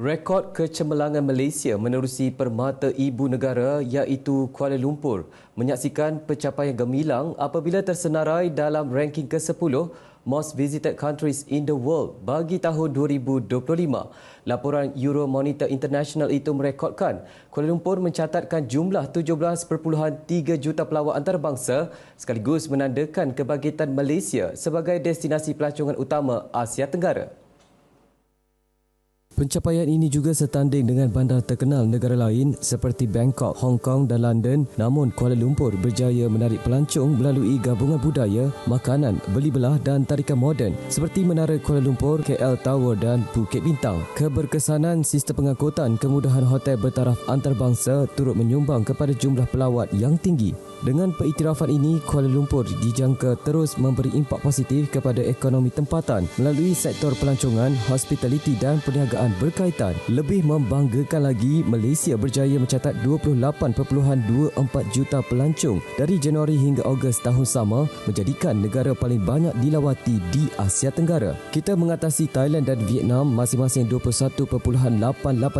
Rekod kecemerlangan Malaysia menerusi permata ibu negara iaitu Kuala Lumpur menyaksikan pencapaian gemilang apabila tersenarai dalam ranking ke-10 Most Visited Countries in the World bagi tahun 2025. Laporan Euromonitor International itu merekodkan Kuala Lumpur mencatatkan jumlah 17.3 juta pelawak antarabangsa sekaligus menandakan kebangkitan Malaysia sebagai destinasi pelancongan utama Asia Tenggara. Pencapaian ini juga setanding dengan bandar terkenal negara lain seperti Bangkok, Hong Kong dan London namun Kuala Lumpur berjaya menarik pelancong melalui gabungan budaya, makanan, beli belah dan tarikan moden seperti Menara Kuala Lumpur, KL Tower dan Bukit Bintang. Keberkesanan sistem pengangkutan kemudahan hotel bertaraf antarabangsa turut menyumbang kepada jumlah pelawat yang tinggi. Dengan pengiktirafan ini, Kuala Lumpur dijangka terus memberi impak positif kepada ekonomi tempatan melalui sektor pelancongan, hospitality dan perniagaan berkaitan. Lebih membanggakan lagi, Malaysia berjaya mencatat 28.24 juta pelancong dari Januari hingga Ogos tahun sama menjadikan negara paling banyak dilawati di Asia Tenggara. Kita mengatasi Thailand dan Vietnam masing-masing 21.88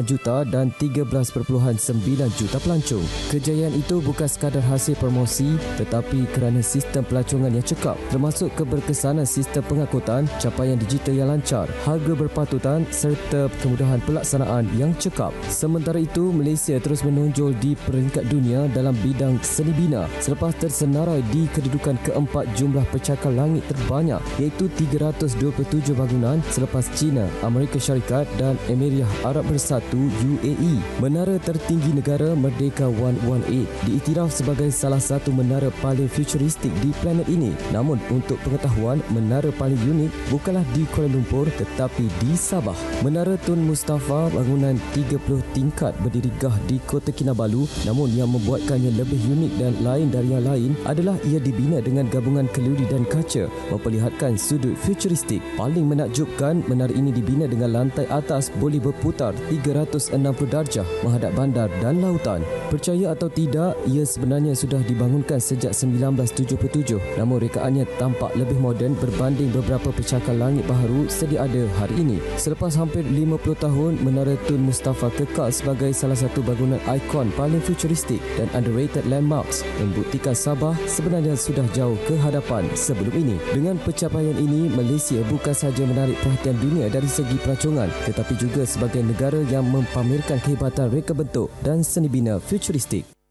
juta dan 13.9 juta pelancong. Kejayaan itu bukan sekadar hasil promosi tetapi kerana sistem pelancongan yang cekap termasuk keberkesanan sistem pengangkutan, capaian digital yang lancar, harga berpatutan serta kemudahan pelaksanaan yang cekap. Sementara itu, Malaysia terus menonjol di peringkat dunia dalam bidang seni bina selepas tersenarai di kedudukan keempat jumlah pecakar langit terbanyak iaitu 327 bangunan selepas China, Amerika Syarikat dan Emirat Arab Bersatu UAE. Menara tertinggi negara Merdeka 118 diiktiraf sebagai salah satu menara paling futuristik di planet ini. Namun untuk pengetahuan, menara paling unik bukanlah di Kuala Lumpur tetapi di Sabah. Menara Tun Mustafa bangunan 30 tingkat berdiri gah di Kota Kinabalu namun yang membuatkannya lebih unik dan lain dari yang lain adalah ia dibina dengan gabungan keluri dan kaca memperlihatkan sudut futuristik. Paling menakjubkan, menara ini dibina dengan lantai atas boleh berputar 360 darjah menghadap bandar dan lautan. Percaya atau tidak, ia sebenarnya sudah dibangunkan sejak 1977 namun rekaannya tampak lebih moden berbanding beberapa pecakan langit baharu sedia ada hari ini. Selepas hampir 50 tahun, Menara Tun Mustafa kekal sebagai salah satu bangunan ikon paling futuristik dan underrated landmarks membuktikan Sabah sebenarnya sudah jauh ke hadapan sebelum ini. Dengan pencapaian ini, Malaysia bukan sahaja menarik perhatian dunia dari segi pelancongan tetapi juga sebagai negara yang mempamerkan kehebatan reka bentuk dan seni bina futuristik.